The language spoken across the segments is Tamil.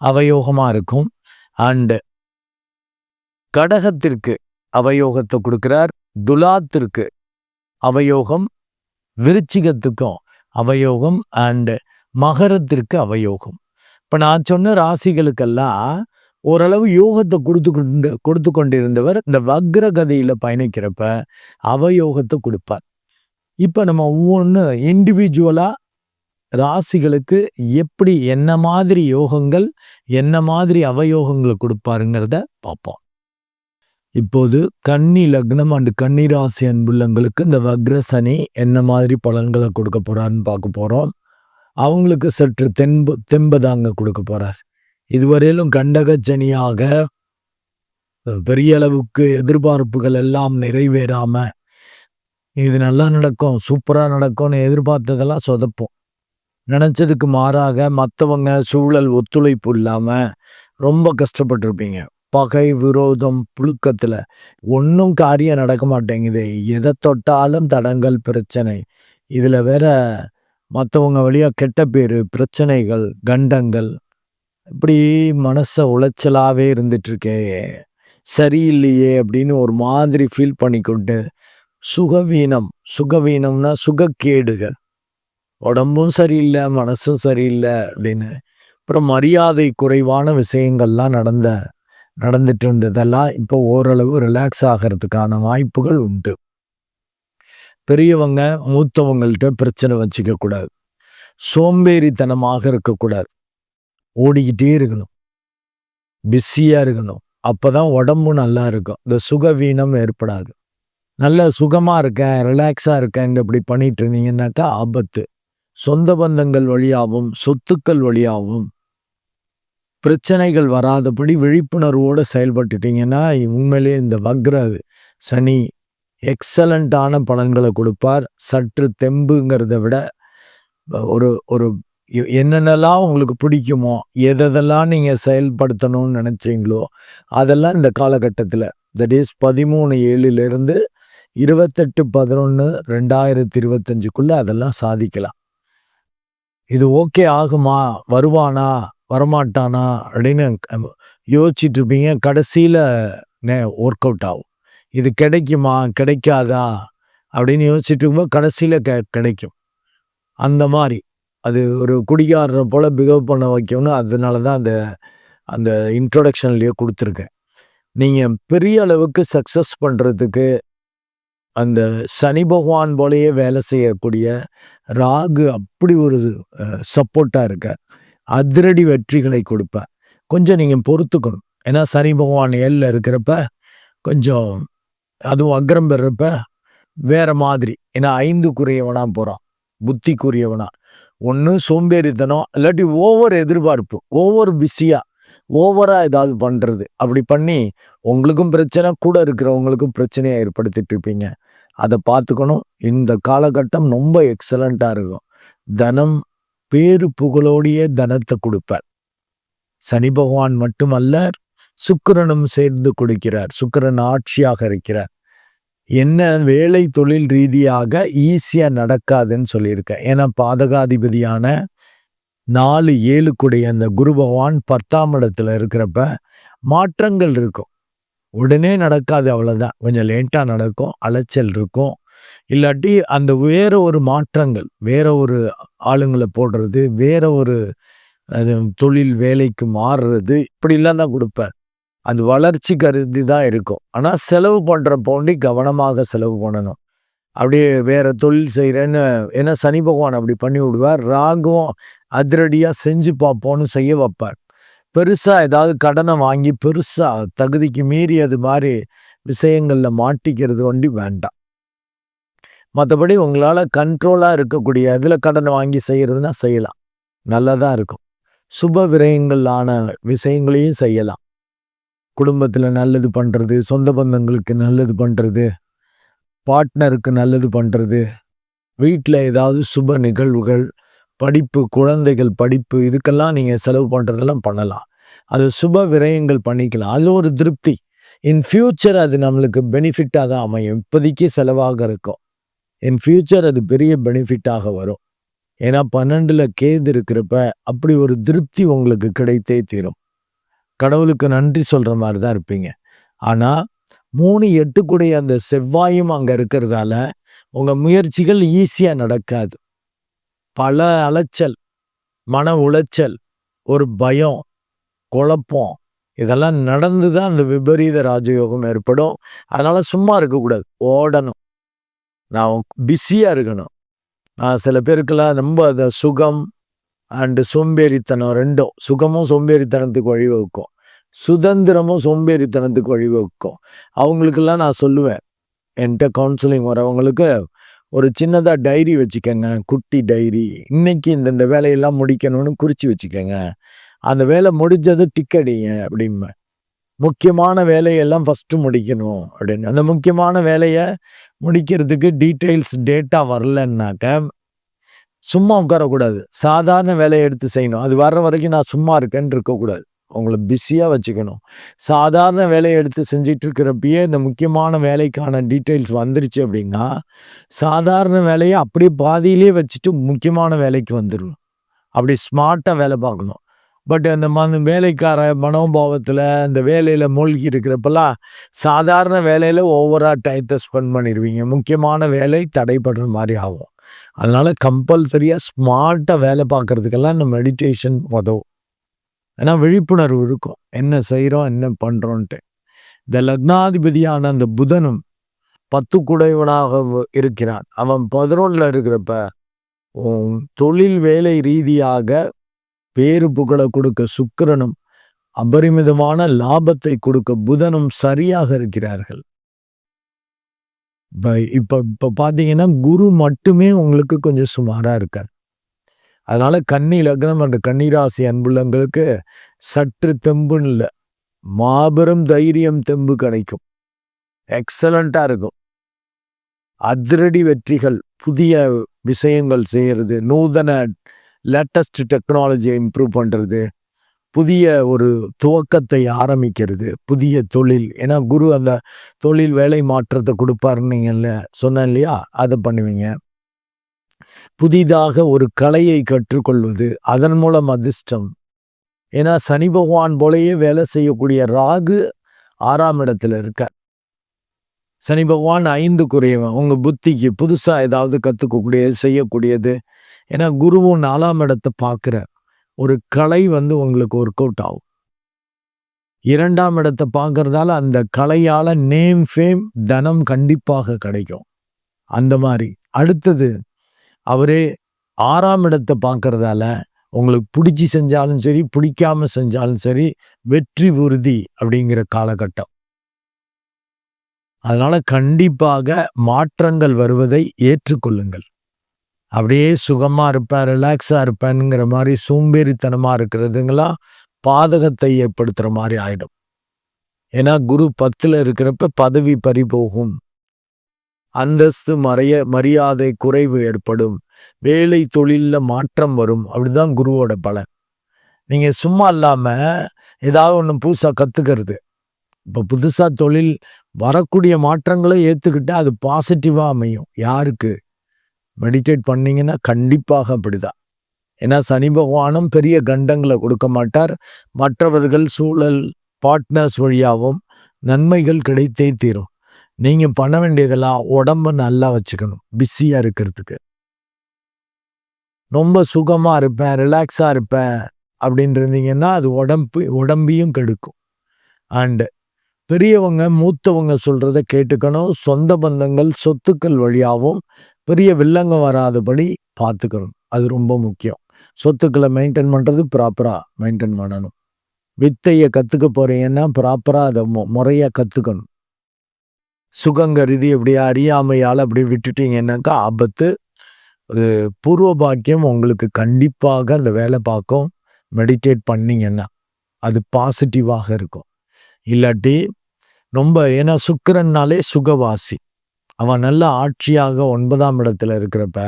அவயோகமாக இருக்கும். அண்டு கடகத்திற்கு அவயோகத்தை கொடுக்குறார். துலாத்திற்கு அவயோகம் விருச்சிகத்துக்கும் அவயோகம் அண்டு மகரத்திற்கு அவயோகம். இப்போ நான் சொன்ன ராசிகளுக்கெல்லாம் ஓரளவு யோகத்தை கொடுத்து கொண்டு கொடுத்து கொண்டிருந்தவர் இந்த வக்ர கதையில் பயணிக்கிறப்ப அவயோகத்தை கொடுப்பார். இப்போ நம்ம ஒவ்வொன்று இண்டிவிஜுவலாக ராசிகளுக்கு எப்படி என்ன மாதிரி யோகங்கள் என்ன மாதிரி அவயோகங்களை கொடுப்பாருங்கிறத பார்ப்போம். இப்போது கன்னி லக்னம் அண்டு கன்னி ராசி அன்புள்ளங்களுக்கு இந்த வக்ர சனி என்ன மாதிரி பலன்களை கொடுக்க போறாருன்னு பார்க்க போகிறோம் அவங்களுக்கு சற்று தென்பு தெம்பதாங்க கொடுக்க போகிறார் இதுவரையிலும் கண்டகச்சனியாக பெரிய அளவுக்கு எதிர்பார்ப்புகள் எல்லாம் நிறைவேறாமல் இது நல்லா நடக்கும் சூப்பராக நடக்கும்னு எதிர்பார்த்ததெல்லாம் சொதப்போம். நினச்சதுக்கு மாறாக மற்றவங்க சூழல் ஒத்துழைப்பு இல்லாமல் ரொம்ப கஷ்டப்பட்டிருப்பீங்க. பகை விரோதம் புழுக்கத்தில். ஒன்றும் காரியம் நடக்க மாட்டேங்குது. எதை தொட்டாலும் தடங்கள் பிரச்சனை. இதில் வேற மற்றவங்க வழியாக கெட்ட பேர் பிரச்சனைகள் கண்டங்கள். இப்படி மனசை உளைச்சலாகவே இருந்துட்டுருக்கே. சரியில்லையே அப்படின்னு ஒரு மாதிரி ஃபீல் பண்ணிக்கொண்டு சுகவீனம் சுகவீனம்னா சுகக்கேடுகள். உடம்பும் சரியில்லை மனசும் சரியில்லை அப்படின்னு. அப்புறம் மரியாதை குறைவான விஷயங்கள்லாம் நடந்த நடந்துட்டு இருந்ததெல்லாம் இப்போ ஓரளவு ரிலாக்ஸ் ஆகிறதுக்கான வாய்ப்புகள் உண்டு. பெரியவங்க மூத்தவங்கள்ட்ட பிரச்சனை வச்சுக்கக்கூடாது சோம்பேறித்தனமாக இருக்கக்கூடாது ஓடிக்கிட்டே இருக்கணும். பிஸியாக இருக்கணும். அப்போ தான் உடம்பு நல்லா இருக்கும். இந்த சுகவீனம் ஏற்படாது. நல்ல சுகமாக இருக்கேன் ரிலாக்ஸாக இருக்கேன் இப்படி பண்ணிட்டு இருந்தீங்கன்னாக்கா ஆபத்து. சொந்த பந்தங்கள் வழியாகவும் சொத்துக்கள் வழியாகவும் பிரச்சனைகள் வராதபடி விழிப்புணர்வோடு செயல்பட்டுட்டீங்கன்னா உண்மையிலே இந்த வக்ர சனி எக்ஸலண்ட்டான பலன்களை கொடுப்பார். சற்று தெம்புங்கிறத விட ஒரு ஒரு என்னென்னலாம் உங்களுக்கு பிடிக்குமோ எதெல்லாம் நீங்கள் செயல்படுத்தணும்னு நினச்சிங்களோ அதெல்லாம் இந்த காலகட்டத்தில் தட் இஸ் பதிமூணு ஏழுலேருந்து இருபத்தெட்டு பதினொன்று ரெண்டாயிரத்தி இருபத்தஞ்சுக்குள்ளே அதெல்லாம் சாதிக்கலாம். இது ஓகே ஆகுமா? வருவானா? வரமாட்டானா? அப்படின்னு யோசிச்சுட்டு இருப்பீங்க கடைசியில் நே ஒர்க் அவுட் ஆகும். இது கிடைக்குமா? கிடைக்காதா? அப்படின்னு யோசிச்சுட்டு இருக்கும்போது கடைசியில் கெ கிடைக்கும். அந்த மாதிரி அது ஒரு குடிகாரரை போல் பிகவ் பண்ண வைக்கணும்னு அதனால தான் அந்த அந்த இன்ட்ரொடக்ஷன்லேயே கொடுத்துருக்கேன். நீங்கள் பெரிய அளவுக்கு சக்ஸஸ் பண்ணுறதுக்கு அந்த சனி பகவான் போலேயே வேலை செய்யக்கூடிய ராகு அப்படி ஒரு சப்போர்ட்டாக இருக்க அதிரடி வெற்றிகளை கொடுப்பேன் கொஞ்சம் நீங்கள் பொறுத்துக்கணும். ஏன்னா சனி பகவான் ஏழில் இருக்கிறப்ப கொஞ்சம் அதுவும் அக்ரம் பெறப்ப வேற மாதிரி. ஏன்னா ஐந்துக்குரியவனா போகிறான் புத்திக்குரியவனா. ஒன்று சோம்பேறித்தனம் இல்லாட்டி ஓவர் எதிர்பார்ப்பு ஓவர் பிஸியாக ஓவராக ஏதாவது பண்ணுறது அப்படி பண்ணி உங்களுக்கும் பிரச்சனை கூட இருக்கிறவங்களுக்கும் பிரச்சனையை ஏற்படுத்திட்டு இருப்பீங்க. அதை பார்த்துக்கணும். இந்த காலகட்டம் ரொம்ப எக்ஸலண்ட்டாக இருக்கும். தனம் பேரு புகழோடைய தனத்தை கொடுப்பார். சனி பகவான் மட்டுமல்ல சுக்கரனும் சேர்ந்து கொடுக்கிறார். சுக்கரன் ஆட்சியாக இருக்கிறார். என்ன வேலை தொழில் ரீதியாக ஈஸியாக நடக்காதுன்னு சொல்லியிருக்கேன். ஏன்னா பாதகாதிபதியான நாலு ஏழுக்குடைய அந்த குரு பகவான் பத்தாம் இடத்துல இருக்கிறப்ப மாற்றங்கள் இருக்கும். உடனே நடக்காது அவ்வளோதான் கொஞ்சம் லேட்டாக நடக்கும் அலைச்சல் இருக்கும். இல்லாட்டி அந்த வேற ஒரு மாற்றங்கள் வேற ஒரு ஆளுங்களை போடுறது வேற ஒரு தொழில் வேலைக்கு மாறுறது இப்படிலாம் தான் கொடுப்பேன். அது வளர்ச்சி கருதி தான் இருக்கும். ஆனால் செலவு பண்ணுற போண்டி கவனமாக செலவு பண்ணணும். அப்படியே வேற தொழில் செய்கிறேன்னு ஏன்னா சனி பகவான் அப்படி பண்ணி விடுவார். ராகுவும் அதிரடியாக செஞ்சு பார்ப்போன்னு செய்ய வைப்பார். பெருசாக ஏதாவது கடனை வாங்கி பெருசாக தகுதிக்கு மீறி அது மாதிரி விஷயங்களில் மாட்டிக்கிறது வண்டி வேண்டாம். மற்றபடி உங்களால் கண்ட்ரோலாக இருக்கக்கூடிய இதில் கடனை வாங்கி செய்கிறதுனா செய்யலாம். நல்லதாக இருக்கும். சுப விரயங்களான விஷயங்களையும் செய்யலாம். குடும்பத்தில் நல்லது பண்ணுறது சொந்த பந்தங்களுக்கு நல்லது பண்ணுறது பார்ட்னருக்கு நல்லது பண்ணுறது வீட்டில் ஏதாவது சுப நிகழ்வுகள் படிப்பு குழந்தைகள் படிப்பு இதுக்கெல்லாம் நீங்கள் செலவு பண்ணுறதெல்லாம் பண்ணலாம். அது சுப விரயங்கள் பண்ணிக்கலாம். அது ஒரு திருப்தி. இன் ஃப்யூச்சர் அது நம்மளுக்கு பெனிஃபிட்டாக தான் அமையும். இப்போதைக்கு செலவாக இருக்கும். இன் ஃப்யூச்சர் அது பெரிய பெனிஃபிட்டாக வரும். ஏன்னா பன்னெண்டில் கேது இருக்கிறப்ப அப்படி ஒரு திருப்தி உங்களுக்கு கிடைத்தே தீரும். கடவுளுக்கு நன்றி சொல்கிற மாதிரி தான் இருப்பீங்க. ஆனால் மூணு எட்டுக்குடைய அந்த செவ்வாயும் அங்கே இருக்கிறதால உங்கள் முயற்சிகள் ஈஸியாக நடக்காது. பல அலைச்சல் மன உளைச்சல் ஒரு பயம் குழப்பம். இதெல்லாம் நடந்து தான் அந்த விபரீத ராஜயோகம் ஏற்படும். அதனால் சும்மா இருக்கக்கூடாது. ஓடணும். நான் பிஸியாக இருக்கணும். நான் சில பேருக்கெல்லாம் ரொம்ப அந்த சுகம் அண்டு சோம்பேறித்தனம் ரெண்டும். சுகமும் சோம்பேறித்தனத்துக்கு வழிவகுக்கும் சுதந்திரமும் சோம்பேறித்தனத்துக்கு வழிவகுக்கும் அவங்களுக்கெல்லாம் நான் சொல்லுவேன். என்கிட்ட கவுன்சிலிங் வரவங்களுக்கு ஒரு சின்னதாக டைரி வச்சுக்கோங்க. குட்டி டைரி. இன்றைக்கி இந்தந்த வேலையெல்லாம் முடிக்கணும்னு குறித்து வச்சுக்கோங்க. அந்த வேலை முடிஞ்சது டிக்கடிங்க அப்படிம்பேன் முக்கியமான வேலையெல்லாம் ஃபஸ்ட்டு முடிக்கணும் அப்படின்னு. அந்த முக்கியமான வேலையை முடிக்கிறதுக்கு டீட்டெயில்ஸ் டேட்டா வரலன்னாக்க சும்மா உட்காரக்கூடாது. சாதாரண வேலையை எடுத்து செய்யணும். அது வர்ற வரைக்கும் நான் சும்மா இருக்கேன்னு இருக்கக்கூடாது. உங்களை பிஸியாக வச்சுக்கணும். சாதாரண வேலையை எடுத்து செஞ்சிட்டு இருக்கிறப்பயே இந்த முக்கியமான வேலைக்கான டீட்டெயில்ஸ் வந்துருச்சு அப்படின்னா சாதாரண வேலையை அப்படியே பாதியிலே வச்சுட்டு முக்கியமான வேலைக்கு வந்துடும் அப்படி ஸ்மார்ட்டாக வேலை பார்க்கணும். பட் அந்த மன வேலைக்கார மனோபாவத்தில் அந்த வேலையில் மூழ்கி இருக்கிறப்பெல்லாம் சாதாரண வேலையில் ஓவராக டயத்தை ஸ்பெண்ட் பண்ணிடுவீங்க முக்கியமான வேலை தடைப்படுற மாதிரி ஆகும். அதனால் கம்பல்சரியாக ஸ்மார்ட்டாக வேலை பார்க்குறதுக்கெல்லாம் இந்த மெடிடேஷன் உதவும் ஏன்னா விழிப்புணர்வு இருக்கும். என்ன செய்கிறோம் என்ன பண்ணுறோன்ட்டு இந்த லக்னாதிபதியான அந்த புதனும் பத்து குடைவனாக இருக்கிறான். அவன் பதினொன்றில் இருக்கிறப்ப தொழில் வேலை ரீதியாக பேரு புகழ கொடுக்க சுக்கிரனும் அபரிமிதமான லாபத்தை கொடுக்க புதனும் சரியாக இருக்கிறார்கள். இப்போ இப்போ இப்போ பார்த்தீங்கன்னா குரு மட்டுமே உங்களுக்கு கொஞ்சம் சுமாராக இருக்கார். அதனால கன்னி லக்னம் என்ற கன்னிராசி அன்புள்ளங்களுக்கு சற்று தெம்புன்னு இல்லை. மாபெரும் தைரியம் தெம்பு கிடைக்கும். எக்ஸலண்ட்டாக இருக்கும். அதிரடி வெற்றிகள் புதிய விஷயங்கள் செய்கிறது நூதன லேட்டஸ்ட் டெக்னாலஜியை இம்ப்ரூவ் பண்ணுறது புதிய ஒரு துவக்கத்தை ஆரம்பிக்கிறது புதிய தொழில். ஏன்னா குரு அந்த தொழில் வேலை மாற்றத்தை கொடுப்பாருன்னீங்கல்ல சொன்னேன் இல்லையா? அதை பண்ணுவீங்க. புதிதாக ஒரு கலையை கற்றுக்கொள்வது அதன் மூலம் அதிர்ஷ்டம். ஏன்னா சனி பகவான் போலயே வேலை செய்யக்கூடிய ராகு ஆறாம் இடத்துல இருக்க சனி பகவான் ஐந்து குறையவன் உங்கள் புத்திக்கு புதுசாக ஏதாவது கற்றுக்கக்கூடியது செய்யக்கூடியது ஏன்னா குருவும் நாலாம் இடத்தை பார்க்குற ஒரு கலை வந்து உங்களுக்கு ஒர்க் அவுட் ஆகும். இரண்டாம் இடத்தை பார்க்கறதால அந்த கலையால் நேம் ஃபேம் தனம் கண்டிப்பாக கிடைக்கும். அந்த மாதிரி. அடுத்தது அவரே ஆறாம் இடத்தை பார்க்கறதால உங்களுக்கு பிடிச்சி செஞ்சாலும் சரி பிடிக்காமல் செஞ்சாலும் சரி வெற்றி உறுதி அப்படிங்கிற காலகட்டம். அதனால் கண்டிப்பாக மாற்றங்கள் வருவதை ஏற்றுக்கொள்ளுங்கள். அப்படியே சுகமாக இருப்பேன் ரிலாக்ஸாக இருப்பேனுங்கிற மாதிரி சோம்பேறித்தனமாக இருக்கிறதுங்களாம் பாதகத்தை ஏற்படுத்துகிற மாதிரி ஆயிடும். ஏன்னா குரு பத்தில் இருக்கிறப்ப பதவி பறிபோகும் அந்தஸ்து மறைய மரியாதை குறைவு ஏற்படும். வேலை தொழிலில் மாற்றம் வரும். அப்படிதான் குருவோட பலன். நீங்கள் சும்மா இல்லாமல் ஏதாவது ஒன்று புதுசாக கற்றுக்கிறது இப்போ புதுசாக தொழில் வரக்கூடிய மாற்றங்களை ஏற்றுக்கிட்டால் அது பாசிட்டிவாக அமையும். யாருக்கு? மெடிடேட் பண்ணிங்கன்னா கண்டிப்பாக அப்படிதான். ஏன்னா சனி பகவானும் பெரிய கண்டங்களை கொடுக்க மாட்டார். மற்றவர்கள் சூழல் பார்ட்னர்ஸ் வழியாகவும் நன்மைகள் கிடைத்தே தீரும். நீங்கள் பண்ண வேண்டியதெல்லாம் உடம்ப நல்லா வச்சுக்கணும். பிஸியாக இருக்கிறதுக்கு. ரொம்ப சுகமாக இருப்பேன் ரிலாக்ஸாக இருப்பேன் அப்படின்னு இருந்தீங்கன்னா அது உடம்பு உடம்பையும் கெடுக்கும். அண்டு பெரியவங்க மூத்தவங்க சொல்கிறத கேட்டுக்கணும். சொந்த பந்தங்கள் சொத்துக்கள் வழியாகவும் பெரிய வில்லங்கம் வராதபடி பார்த்துக்கணும். அது ரொம்ப முக்கியம். சொத்துக்களை மெயின்டைன் பண்ணுறது ப்ராப்பராக மெயின்டைன் பண்ணணும். வித்தையை கற்றுக்க போகிறீங்கன்னா ப்ராப்பராக அதை மு முறையாக கற்றுக்கணும் சுகங்கருதி இப்படி அறியாமையால் அப்படி விட்டுட்டீங்கன்னாக்கா ஆபத்து. ஒரு பூர்வ பாக்கியம் உங்களுக்கு கண்டிப்பாக அந்த வேலை பார்க்கும். மெடிடேட் பண்ணிங்கன்னா அது பாசிட்டிவாக இருக்கும். இல்லாட்டி ரொம்ப ஏன்னா சுக்கரன்னாலே சுகவாசி. அவன் நல்ல ஆட்சியாக ஒன்பதாம் இடத்துல இருக்கிறப்ப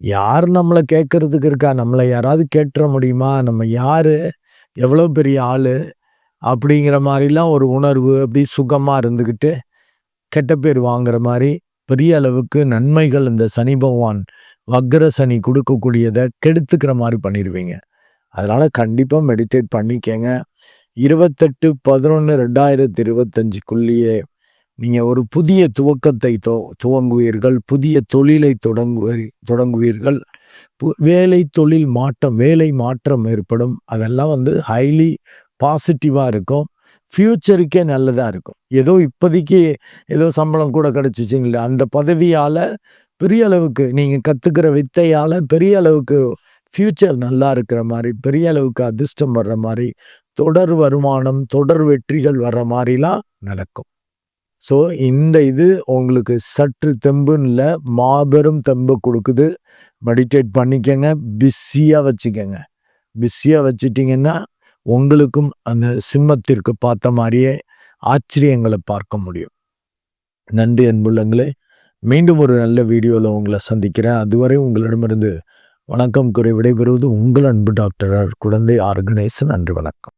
யார் நம்மளை கேட்கறதுக்கு இருக்கா? நம்மளை யாராவது கேட்டுற முடியுமா? நம்ம யார்? எவ்வளோ பெரிய ஆள்? அப்படிங்கிற மாதிரிலாம் ஒரு உணர்வு அப்படி சுகமாக இருந்துக்கிட்டு கெட்ட பேர் வாங்குற மாதிரி பெரிய அளவுக்கு நன்மைகள் இந்த சனி பகவான் வக்ர சனி கொடுக்கக்கூடியதை கெடுத்துக்கிற மாதிரி பண்ணிடுவீங்க அதனால் கண்டிப்பாக மெடிடேட் பண்ணிக்கங்க. இருபத்தெட்டு பதினொன்று ரெண்டாயிரத்தி இருபத்தஞ்சுக்குள்ளேயே நீங்கள் ஒரு புதிய துவக்கத்தை தோ துவங்குவீர்கள் புதிய தொழிலை தொடங்குவீ தொடங்குவீர்கள். வேலை தொழில் மாற்றம் வேலை மாற்றம் ஏற்படும். அதெல்லாம் வந்து ஹைலி பாசிட்டிவாக இருக்கும். ஃப்யூச்சருக்கே நல்லதாக இருக்கும். ஏதோ இப்போதைக்கு ஏதோ சம்பளம் கூட கிடச்சிச்சிங்களே அந்த பதவியால் பெரிய அளவுக்கு நீங்கள் கற்றுக்கிற வித்தையால் பெரிய அளவுக்கு ஃப்யூச்சர் நல்லா இருக்கிற மாதிரி பெரிய அளவுக்கு அதிர்ஷ்டம் வர்ற மாதிரி தொடர் வருமானம் தொடர் வெற்றிகள் வர மாதிரிலாம் நடக்கும். ஸோ இந்த இது உங்களுக்கு சற்று தெம்புன்னு இல்லை மாபெரும் தெம்பு கொடுக்குது. மெடிடேட் பண்ணிக்கங்க பிஸியாக வச்சுக்கங்க. பிஸியாக வச்சிட்டிங்கன்னா உங்களுக்கும் அந்த சிம்மத்திற்கு பார்த்த மாதிரியே ஆச்சரியங்களை பார்க்க முடியும். நன்றி அன்புள்ளங்களே. மீண்டும் ஒரு நல்ல வீடியோவில் உங்களை சந்திக்கிறேன். அதுவரை உங்களிடமிருந்து வணக்கம் குறை விடைபெறுவது உங்கள் அன்பு டாக்டர் குழந்தை ஆர்கனைசன் நன்றி வணக்கம்.